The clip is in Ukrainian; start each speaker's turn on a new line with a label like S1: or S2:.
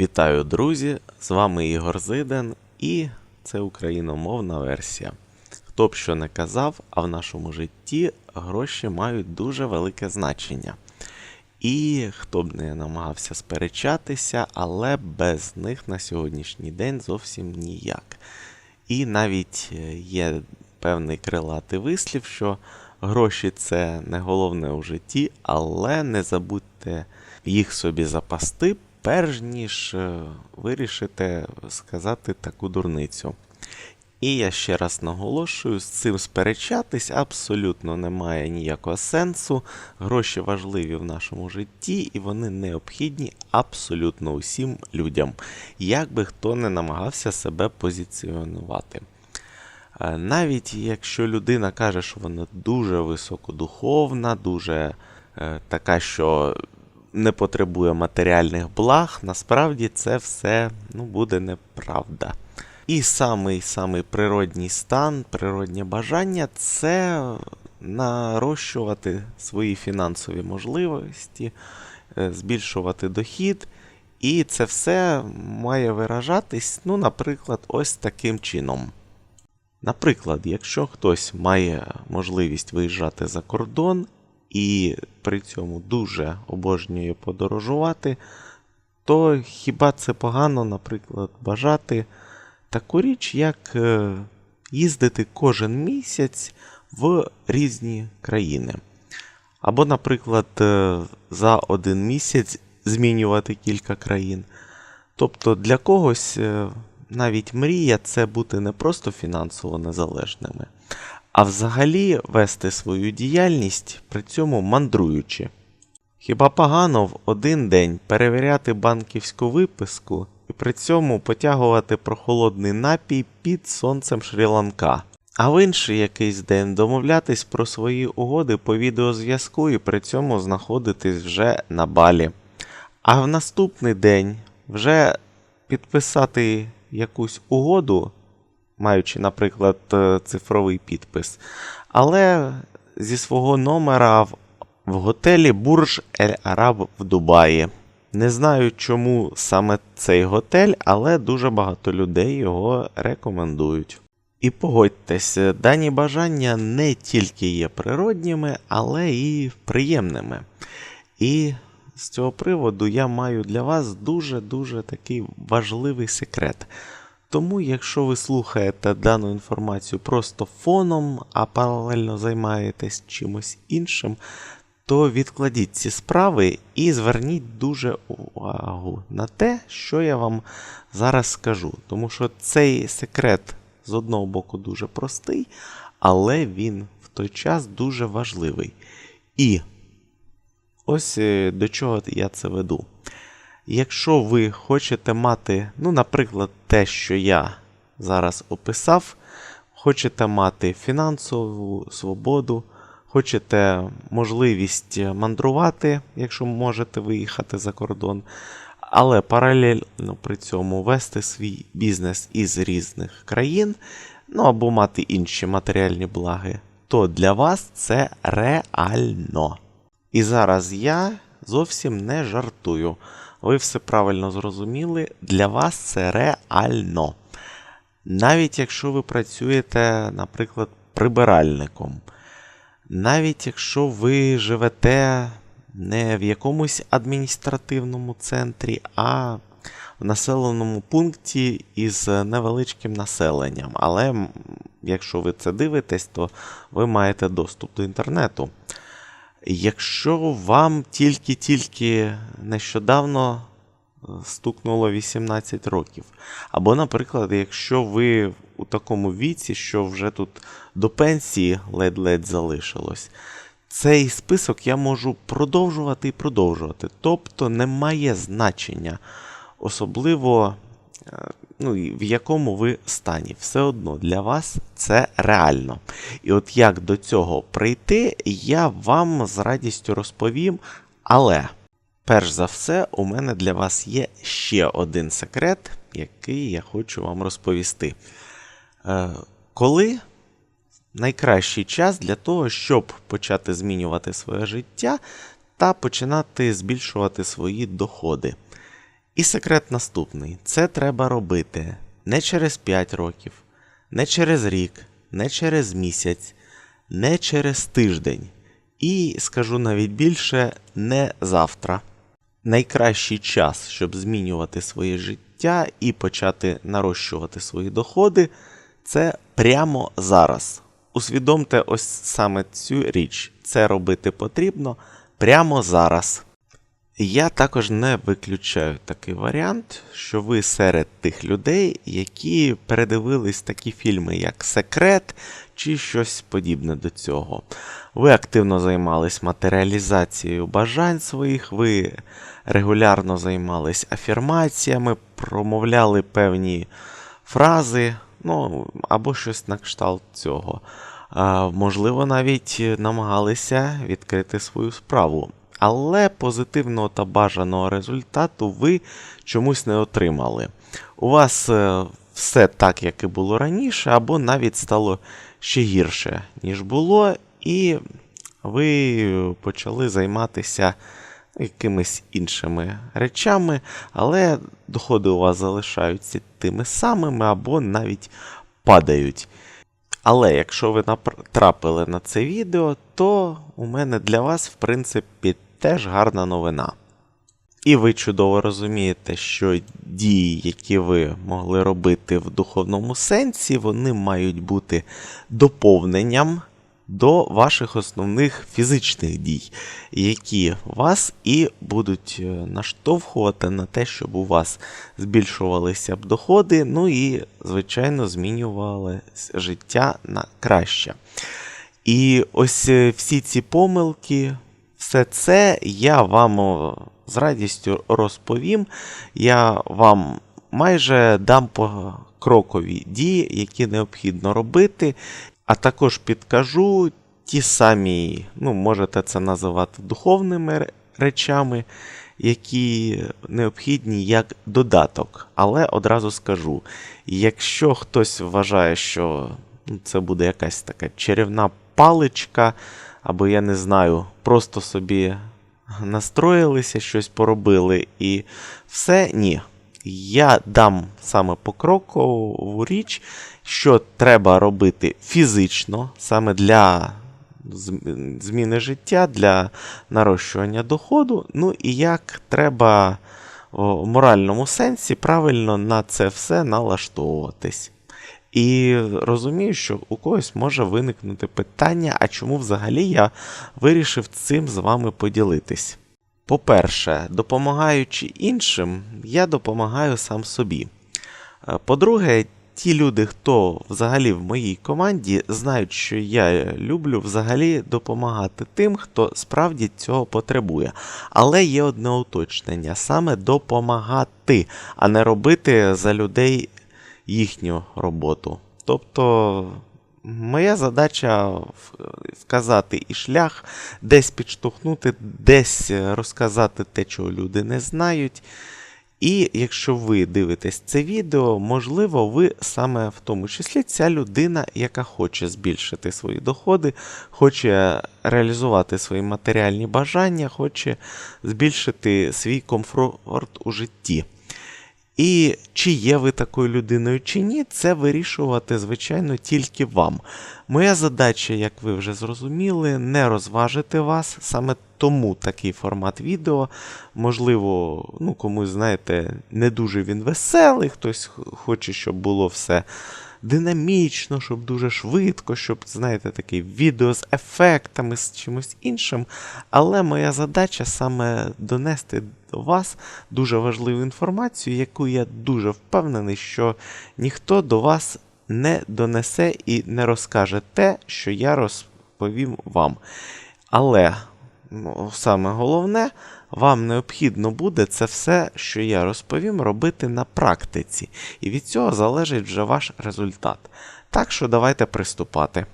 S1: Вітаю, друзі! З вами Ігор Зиден, і це україномовна версія. Хто б що не казав, а в нашому житті гроші мають дуже велике значення. І хто б не намагався сперечатися, але без них на сьогоднішній день зовсім ніяк. І навіть е, є певний крилатий вислів, що гроші це не головне у житті, але не забудьте їх собі запасти, перш ніж е, вирішите сказати таку дурницю. І я ще раз наголошую, з цим сперечатись абсолютно немає ніякого сенсу. Гроші важливі в нашому житті, і вони необхідні абсолютно усім людям, як би хто не намагався себе позиціонувати. Е, Навіть якщо людина каже, що вона дуже високодуховна, дуже е, така, що не потребує матеріальних благ, насправді це все ну, буде неправда. І самий самий природній стан, природнє бажання це нарощувати свої фінансові можливості, е, збільшувати дохід. І це все має виражатись, ну, наприклад, ось таким чином. Наприклад, якщо хтось має можливість виїжджати за кордон і при цьому дуже обожнює подорожувати, то хіба це погано, наприклад, бажати таку річ, як е, їздити кожен місяць в різні країни. Або, наприклад, е, за один місяць змінювати кілька країн. Тобто для когось е, навіть мрія це бути не просто фінансово незалежними, а взагалі вести свою діяльність при цьому мандруючи. Хіба погано в один день перевіряти банківську виписку і при цьому потягувати прохолодний напій під сонцем Шрі-Ланка, а в інший якийсь день домовлятись про свої угоди по відеозв'язку і при цьому знаходитись вже на балі. А в наступний день вже підписати якусь угоду, маючи, наприклад, е, цифровий підпис, але зі свого номера в, в готелі Бурж Ель Араб в Дубаї. Не знаю, чому саме цей готель, але дуже багато людей його рекомендують. І погодьтесь, дані бажання не тільки є природніми, але і приємними. І з цього приводу я маю для вас дуже-дуже такий важливий секрет. Тому, якщо ви слухаєте дану інформацію просто фоном, а паралельно займаєтесь чимось іншим, то відкладіть ці справи і зверніть дуже увагу на те, що я вам зараз скажу. Тому що цей секрет з одного боку дуже простий, але він в той час дуже важливий. І ось е, до чого я це веду. Якщо ви хочете мати, ну, наприклад, те, що я зараз описав, хочете мати фінансову свободу, хочете можливість мандрувати, якщо можете виїхати за кордон, але паралельно при цьому вести свій бізнес із різних країн, ну або мати інші матеріальні благи, то для вас це реально. І зараз я зовсім не жартую. Ви все правильно зрозуміли, для вас це реально. Навіть якщо ви працюєте, наприклад, прибиральником, навіть якщо ви живете не в якомусь адміністративному центрі, а в населеному пункті із невеличким населенням. Але якщо ви це дивитесь, то ви маєте доступ до інтернету. Якщо вам тільки-тільки нещодавно е, стукнуло 18 років, або, наприклад, якщо ви у такому віці, що вже тут до пенсії ледь-ледь залишилось, цей список я можу продовжувати і продовжувати. Тобто немає значення, особливо е, ну, в якому ви стані. Все одно для вас це реально. І от як до цього прийти, я вам з радістю розповім. Але, перш за все, у мене для вас є ще один секрет, який я хочу вам розповісти. Е, коли найкращий час для того, щоб почати змінювати своє життя та починати збільшувати свої доходи. І секрет наступний: це треба робити не через 5 років, не через рік, не через місяць, не через тиждень. І скажу навіть більше, не завтра. Найкращий час, щоб змінювати своє життя і почати нарощувати свої доходи, це прямо зараз. Усвідомте ось саме цю річ. Це робити потрібно прямо зараз. Я також не виключаю такий варіант, що ви серед тих людей, які передивились такі фільми, як Секрет чи щось подібне до цього. Ви активно займались матеріалізацією бажань своїх, ви регулярно займались афірмаціями, промовляли певні фрази, ну або щось на кшталт цього. Можливо, навіть намагалися відкрити свою справу. Але позитивного та бажаного результату ви чомусь не отримали. У вас е, все так, як і було раніше, або навіть стало ще гірше, ніж було, і ви почали займатися якимись іншими речами, але доходи у вас залишаються тими самими, або навіть падають. Але якщо ви натрапили на це відео, то у мене для вас, в принципі, теж гарна новина. І ви чудово розумієте, що дії, які ви могли робити в духовному сенсі, вони мають бути доповненням до ваших основних фізичних дій, які вас і будуть е, наштовхувати на те, щоб у вас збільшувалися б доходи, ну і, звичайно, змінювалося життя на краще. І ось е, всі ці помилки, все це я вам з радістю розповім. Я вам майже дам покрокові дії, які необхідно робити, а також підкажу ті самі, ну, можете це називати духовними речами, які необхідні як додаток. Але одразу скажу: якщо хтось вважає, що ну, це буде якась така чарівна паличка, або я не знаю, просто собі настроїлися, щось поробили і все ні. Я дам саме покрокову річ, що треба робити фізично, саме для зміни життя, для нарощування доходу. Ну і як треба в моральному сенсі правильно на це все налаштовуватись. І розумію, що у когось може виникнути питання, а чому взагалі я вирішив цим з вами поділитись. По-перше, допомагаючи іншим, я допомагаю сам собі. Е, по-друге, ті люди, хто взагалі в моїй команді, знають, що я люблю взагалі допомагати тим, хто справді цього потребує. Але є одне уточнення: саме допомагати, а не робити за людей їхню роботу. Тобто. Моя задача вказати і шлях, десь підштовхнути, десь розказати те, чого люди не знають. І якщо ви дивитесь це відео, можливо, ви саме в тому числі ця людина, яка хоче збільшити свої доходи, хоче реалізувати свої матеріальні бажання, хоче збільшити свій комфорт у житті. І чи є ви такою людиною чи ні, це вирішувати, звичайно, тільки вам. Моя задача, як ви вже зрозуміли, не розважити вас. Саме тому такий формат відео. Можливо, ну комусь, знаєте, не дуже він веселий, хтось хоче, щоб було все динамічно, щоб дуже швидко, щоб, знаєте, таке відео з ефектами, з чимось іншим. Але моя задача саме донести до вас дуже важливу інформацію, яку я дуже впевнений, що ніхто до вас не донесе і не розкаже те, що я розповім вам. Але ну, саме головне, вам необхідно буде це все, що я розповім, робити на практиці. І від цього залежить вже ваш результат. Так що давайте приступати.